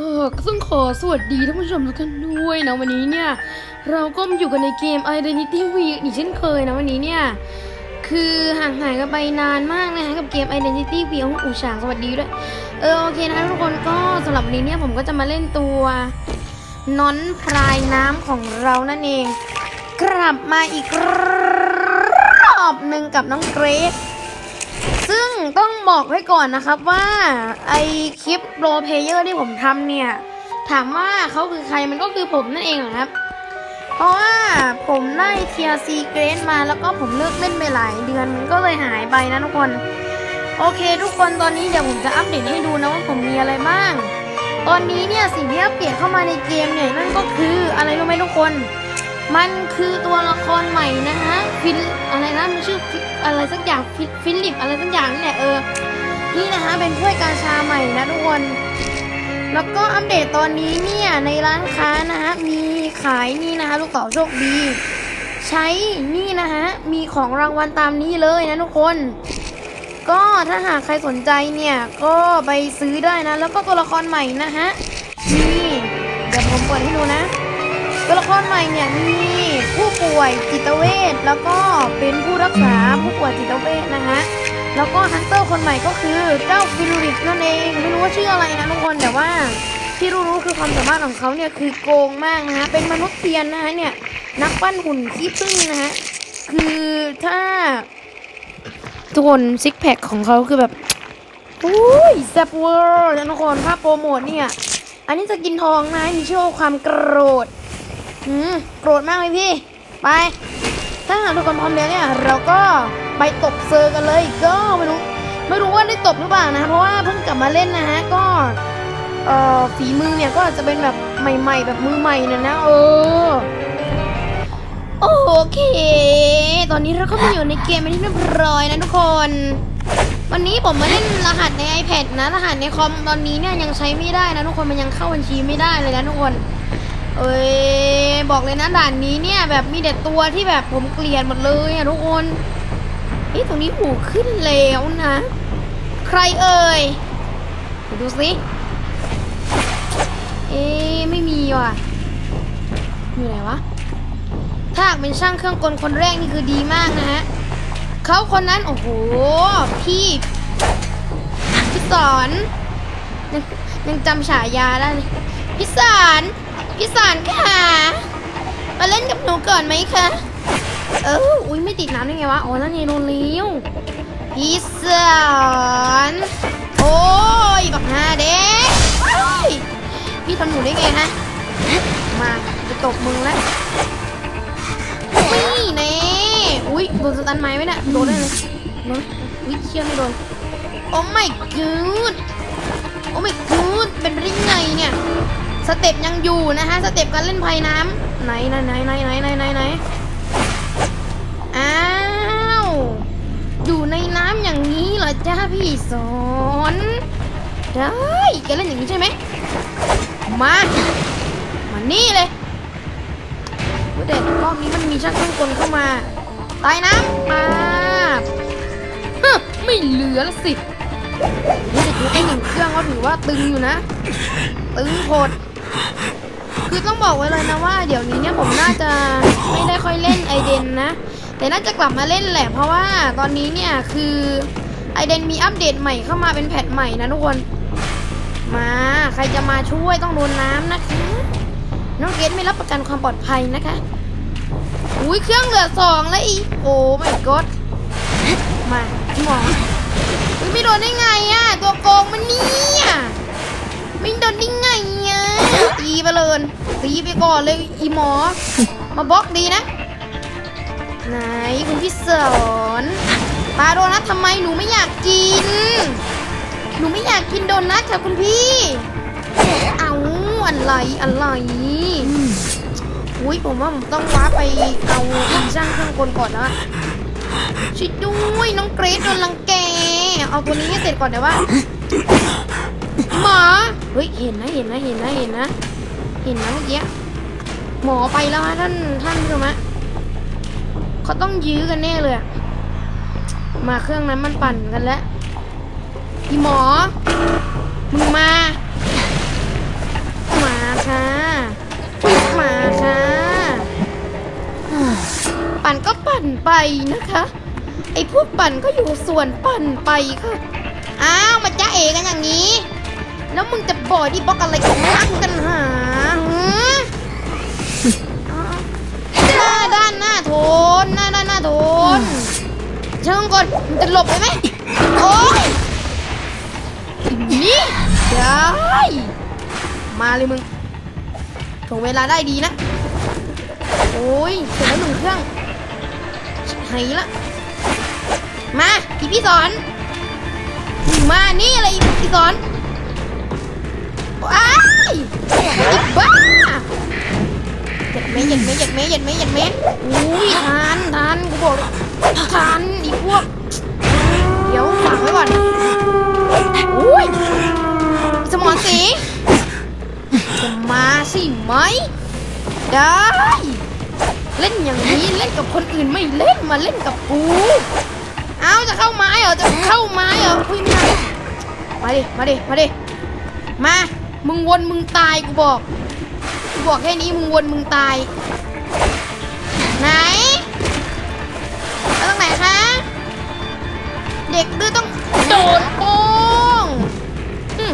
เออก็ต้องขอสวัสดีท่านผู้ชมทุกท่านด้วยนะวันนี้เนี่ย เราก็มาอยู่กันในเกม Identity Week อีกเช่นเคยนะวันนี้เนี่ย คือห่างหายกันไปนานมากนะคะกับเกม Identity Week ของอูฉางสวัสดีด้วย เออโอเคนะทุกคนก็สำหรับวันนี้เนี่ยผมก็จะมาเล่นตัวน้อนพรายน้ำของเรานั่นเอง กลับมาอีกรอบหนึ่งกับน้องเกรซ ต้องบอกไว้ก่อนนะครับว่าไอคลิปโรเพเยอร์ที่ผมทำเนี่ย ถามว่าเขาคือใครมันก็คือผมนั่นเองนะครับ เพราะว่าผมได้เทียซีเกรนมาแล้วก็ผมเลิกเล่นไปหลายเดือนมันก็เลยหายไปนะทุกคน โอเค ทุกคนตอนนี้เดี๋ยวผมจะอัปเดตให้ดูนะว่าผมมีอะไรบ้าง ตอนนี้เนี่ยสิ่งที่อัปเดตเข้ามาในเกมเนี่ยนั่นก็คืออะไรรู้ไหมทุกคน มันคือตัวละครใหม่นะฮะฟิล อะไรนะมันชื่ออะไรสักอย่างฟิลิปอะไรสักอย่างนี่แหละเออนี่นะฮะเป็นถ้วยกาชาใหม่นะทุกคนแล้วก็อัปเดตตอนนี้เนี่ยในร้านค้านะฮะมีขายนี่นะคะลูกเต๋าโชคดี ใช้นี่นะฮะมีของรางวัลตามนี้เลยนะทุกคน ก็ถ้าหากใครสนใจเนี่ยก็ไปซื้อได้นะ แล้วก็ตัวละครใหม่นะฮะนี่เดี๋ยวผมเปิดให้ดูนะ ตัวละครใหม่เนี่ยมีผู้ป่วยจิตเวชแล้วก็เป็นผู้รักษาผู้ป่วยจิตเวชนะฮะแล้วก็ฮันเตอร์คนใหม่ก็คือเจ้าฟิลิปนั่นเองไม่รู้ว่าชื่ออะไรนะทุกคนแต่ว่าที่รู้ๆคือความสามารถของเขาเนี่ยคือโกงมากนะฮะเป็นมนุษย์เทียนนะฮะเนี่ยนักปั้นหุ่นขี้ผึ้งนะฮะคือถ้าทุกคนซิกแพคของเขาคือแบบอุ้ยแซ่บเวอร์นะทุกคนภาพโปรโมทเนี่ยอันนี้จะกินทองนะมีชื่อว่าความโกรธ อืมโกรธมากเลยพี่ ไป ถ้าหากทุกคนพร้อมแล้วเนี่ย เราก็ไปตบเซอร์กันเลยก็ไม่รู้ไม่รู้ว่าได้ตบหรือเปล่านะ เพราะว่าเพิ่งกลับมาเล่นนะฮะก็เอ่อฝีมือเนี่ยก็อาจจะเป็นแบบใหม่ ๆ แบบมือใหม่นะนะเออโอเค ตอนนี้เราก็มาอยู่ในเกมเป็นที่เรียบร้อยนะทุกคน วันนี้ผมมาเล่นรหัสใน iPad นะ รหัสในคอมตอนนี้เนี่ยยังใช้ไม่ได้นะทุกคนมันยังเข้าบัญชีไม่ได้เลยนะทุกคน เอ้ยบอกเลยนะด่านนี้เนี่ยแบบมีแต่ตัวที่แบบผมเกลียดหมดเลยอะทุกคนเอ๊ะตรงนี้หูขึ้นแล้วนะ ใครเอ่ยไปดูสิเอ๊ไม่มีว่ะอยู่ไหนวะถ้าเป็นช่างเครื่องกลคนแรกนี่คือดีมากนะฮะเขาคนนั้นโอ้โหพี่พี่สอนยังจำฉายาได้เลยพี่สาร พี่สารค่ะ มาเล่นกับหนูก่อนไหมคะ เอออุ้ยไม่ติดน้ำได้ไงวะ อ๋อนั่นไงโดนเลี้ยวพี่สารโอ้ยบักฮาเด็กพี่ทำหนูได้ไงฮะ มาจะตบมึงแล้วนี่แน่อุ้ยโดนสตันไม้ไหมเนี่ยโดนได้เลยโดนอุ้ยเชี่ยไม่โดน โอ้ my god โอ้ my god เป็นไปได้ไงเนี่ย สเต็ปยังอยู่นะฮะสเต็ปการเล่นภายน้ำไหนไหนไหนไหนไหนไหนไหนไหนอ้าวอยู่ในน้ำอย่างนี้เหรอจ้าพี่สอนได้แกเล่นอย่างนี้ใช่ไหมมามานี่เลยเด็ดรอบนี้มันมีช่างเครื่องกลเข้ามาตายน้ำมาฮึไม่เหลือล้วสินี่จะดูไอ้หนึ่งเครื่องก็ถือว่าตึงอยู่นะ ตึงโคตร คือต้องบอกไว้เลยนะว่าเดี๋ยวนี้เนี่ยผมน่าจะไม่ได้ค่อยเล่นไอเดนนะ แต่น่าจะกลับมาเล่นแหละเพราะว่าตอนนี้เนี่ยคือไอเดนมีอัปเดตใหม่เข้ามาเป็นแพทใหม่นะทุกคน มาใครจะมาช่วยต้องโดนน้ำนะคะน้องเกดไม่รับประกันความปลอดภัยนะคะอุ้ยเครื่องเหลือสองแล้วอีโอ้ไม่กดมาหมออุ้ยไม่โดนได้ไงอะตัวโกงมันเนี่ยไม่โดนได้ไง ตีไปเลยตีไปก่อนเลยอีหมอ มาบล็อกดีนะ ไหนคุณพี่สอนปลาโดนัททำไมหนูไม่อยากกิน หนูไม่อยากกินโดนัทค่ะคุณพี่ เอาอะไรอะไรอุ้ยผมว่าผมต้องว้าไปเอาอีช่างเครื่องกลก่อนนะช่วยด้วยน้องเกรซโดนรังแก เอาตัวนี้ให้เสร็จก่อนเดี๋ยวว่าหมอเฮ้ยเห็นนะเห็นนะเห็นนะเห็นนะ เห็นนะเมื่อกี้หมอไปแล้วฮะท่านท่านผู้ชมฮะเขาต้องยื้อกันแน่เลยมาเครื่องนั้นมันปั่นกันแล้วพี่หมอมึงมามาค่ะมาค่ะปั่นก็ปั่นไปนะคะไอ้พวกปั่นก็อยู่ส่วนปั่นไปค่ะอ้าวมาจ้าเอกันอย่างนี้ แล้วมึงจะบอดี้บล็อกอะไรของรักกันหา หน้าด้านหน้างก่อนมึงจะหลบไปไหมโอ้ยนี่ได้มาเลยมึงถ่วงเวลาได้ดีนะ โอ้ยเสร็จแล้วหนึ่งเครื่องหายละ มาอีพี่สอน มานี่อะไรอีพี่สอนว้ายอีบ้า ยัดเมยเหยัดเมยเหยัดเมยเหยัดเมยเหยัดเมอุ้ยทานทานกูบอกเลยทานอีพวก เดี๋ยวฝากไว้ก่อนอุ้ยสมอนสีจะมาสิไหม ได้ เล่นอย่างนี้เล่นกับคนอื่นไม่เล่นมาเล่นกับกู เอาจะเข้าไม้เหรอจะเข้าไม้เหรออุ้ยไม่ได้มาดิ มาดิ มาดิ มา มึงวนมึงตายกูบอก บอกแค่นี้มึงวนมึงตาย ไหนเอาตรงไหนคะ เด็กดื้อต้องโดนโป้งอืม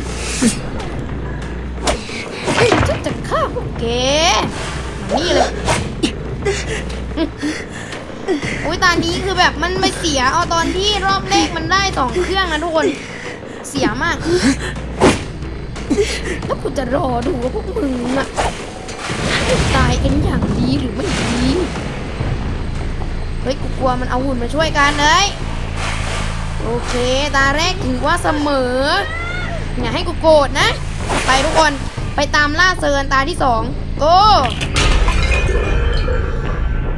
เฮ้ยฉันจะฆ่าพวกแกมานี่เลยอุ้ยตอนนี้คือแบบมันไม่เสียเอาตอนที่รอบแรกมันได้สองเครื่องนะทุกคน เสียมาก แล้วกูจะรอดูว่าพวกมึงอะ ตายกันอย่างดีหรือไม่ดีเฮ้ยกูกลัวมันเอาหุ่นมาช่วยกันเลยโอเค ตาแรกถือว่าเสมอ อย่าให้กูโกรธนะ ไปทุกคนไปตามล่าเซิร์นตาที่สองโก้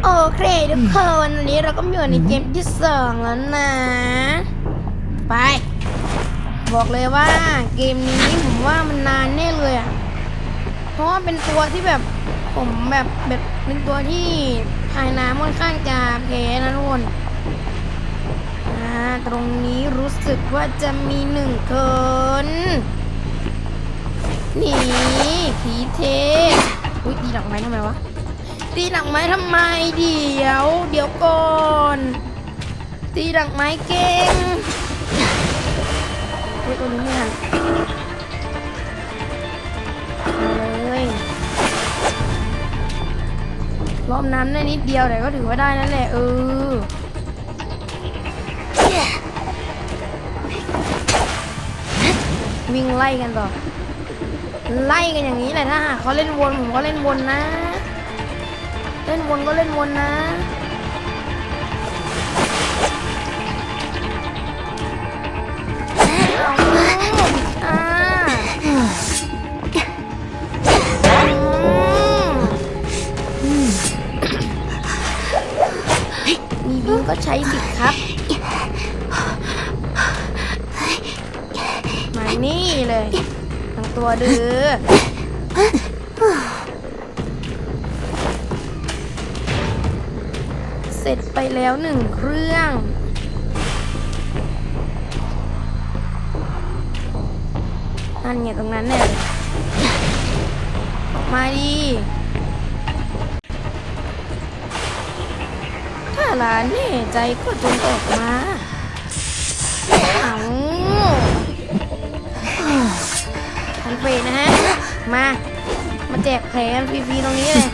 โอเคทุกคนวันนี้เราก็อยู่ในเกมที่สองแล้วนะ ไป บอกเลยว่าเกมนี้ผมว่ามันนานแน่เลยอะเพราะว่าเป็นตัวที่แบบ ผมแบบแบบเป็นตัวที่ภายน้ำค่อนข้างจะแพ้นะทุกคนอ่าตรงนี้รู้สึกว่าจะมีหนึ่งคนนี่ผีเทพอุ้ยดีดอกไม้ทำไมวะตีดอกไม้ทำไมเดี๋ยว เดี๋ยวก่อนตีดอกไม้เก่งเฮ้ยตัวนี้ไม่ทัน รอบน้ำได้นิดเดียวแต่ก็ถือว่าได้นั่นแหละเออวิ่งไล่กันต่อ ไล่กันอย่างนี้แหละถ้าเขาเล่นวนผมก็เล่นวนนะ เล่นวนก็เล่นวนนะ ใช้สิครับ มานี่เลยทั้งตัวดื้อเสร็จไปแล้วหนึ่งเครื่องนั่นไงตรงนั้นเนี่ยมาดี ถ้าห ลานแน่ใจก็จงออกมาเอาทันเฟสนะฮะ มา มาแจกแผลฟรีๆตรงนี้เลย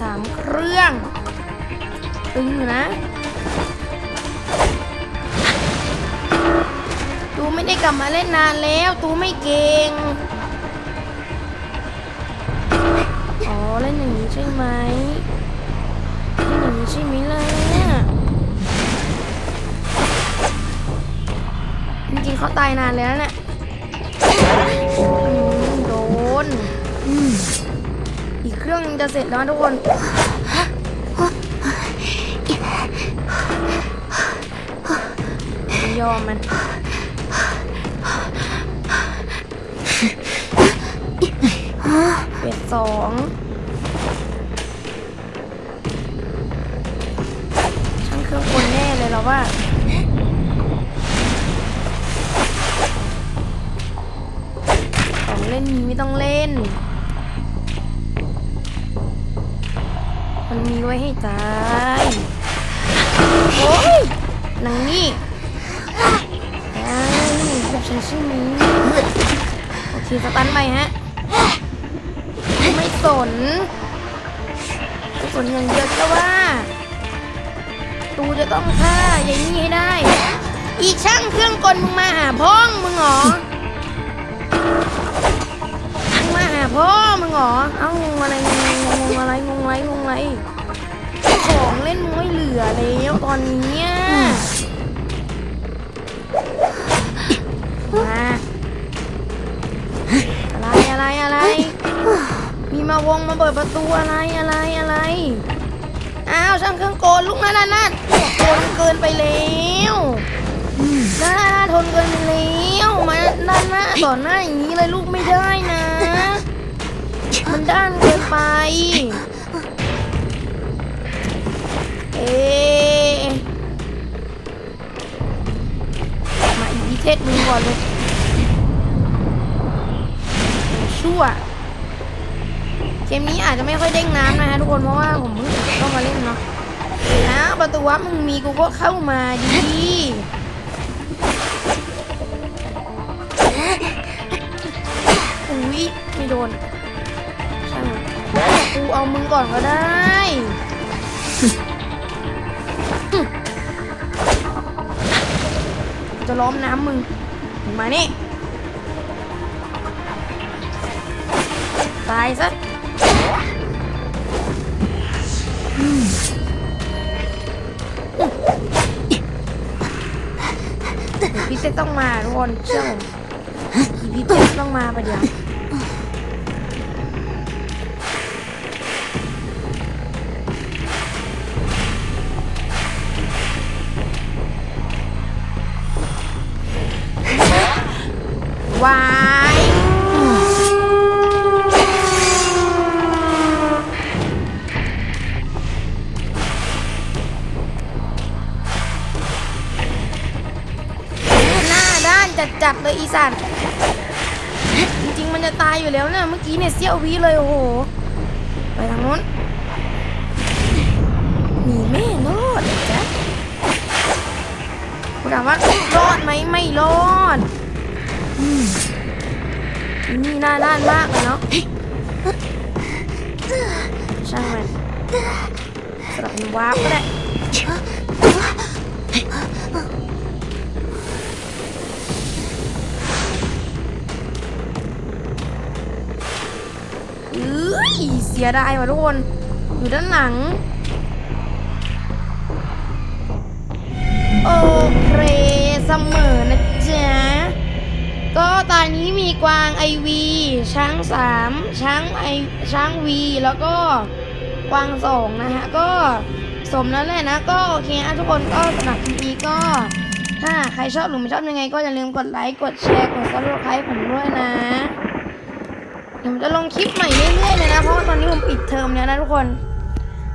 สามเครื่อง ตึงอยู่นะ ไม่ได้กลับมาเล่นนานแล้วตูไม่เก่ง อ๋อเล่นอย่างนี้ใช่ไหมเล่นอย่างนี้ใช่ไหมล่ะจริงๆเขาตายนานแล้วเนี่ยโดนอีกเครื่องจะเสร็จแล้วทุกคนไม่ยอมมัน เฟสสองช่างเครื่องกลแน่เลยเราว่าล่นมีไม่ต้องเล่น มันมีไว้ให้ตาย โอ้ยนางนี่อ้าวนี่แบบฉันใช่ไหมโอเค สตันไปฮะ ไม่สนไม่สนอย่างเดียวแค่ว่า ตูจะต้องฆ่ายายนี่ให้ได้ อีช่างเครื่องกลมึงมาหาพ่องมึงเหรอมึงมาหาพ่อมึงเหรอเอ้างงอะไรงงงงอะไรงงอะไรงงอะไรของเล่นมึงไม่เหลือแล้วตอนนี้อะมา มาวงมาเปิดประตูอะไรอะไรอะไรอ้าวช่างเครื่องโกนลุกนั่นนั่นนั่นทนเกินไปแล้วน่าทนเกินไปแล้วมาด้านหน้าต่อหน้าอย่างนี้เลยลูกไม่ได้นะ มันด้านเกินไป เอมาอีพิเทศมึงก่อนเลยชั่ว เกมนี้อาจจะไม่ค่อยเด้งน้ำนะฮะทุกคนเพราะว่าผมเพิ่งเข้ามาเล่นเนาะนะประตูวัดมึงมีกูก็เข้ามาดีอุ้ยไม่โดนช่างมันกูเอามึงก่อนก็ได้จะล้อมน้ำมึงมึงมานี่ตายซะ พี่เต้ต้องมาทุกคนเชื่อผมพี่เต้ต้องมาประเดี๋ยวว้า อยู่แล้วเนี่ยเมื่อกี้เนี่ยเสี้ยววิเลยโอ้โห ไปทางนู้นหนีไม่รอดเลยจ๊ะกูถามว่ารอดไหมไม่รอดอืมนี่หน้าด้านมากเลยเนาะช่างมันสลับเป็นวาร์ปก็ได้ เอ้ย เสียดายว่ะทุกคน อยู่ด้านหลัง โอเคเสมอนะจ๊ะ ก็ตอนนี้มีกวางไอวีช้างสามช้างไอช้างวีแล้วก็กวางสองนะฮะ ก็สมแล้วแหละนะ ก็โอเคอะทุกคนก็สำหรับคลิปนี้ก็ถ้าใครชอบหรือไม่ชอบยังไง ก็อย่าลืมกดไลค์ กดแชร์ กดซับสไครต์ผมด้วยนะ ดี๋ยวผมจะลงคลิปใหม่เรื่อยๆเลยนะ เพราะว่าตอนนี้ผมปิดเทอมแล้วนะทุกคน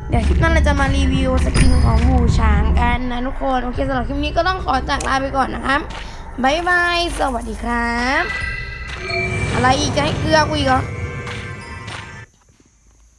เดี๋ยวคลิปนั้นเราจะมารีวิวสกินของหมูช้างกันนะทุกคน โอเคสำหรับคลิปนี้ก็ต้องขอจากลาไปก่อนนะครับบ๊ายบาย สวัสดีครับ อะไรอีกจะให้เกลือกูอีกเหรอ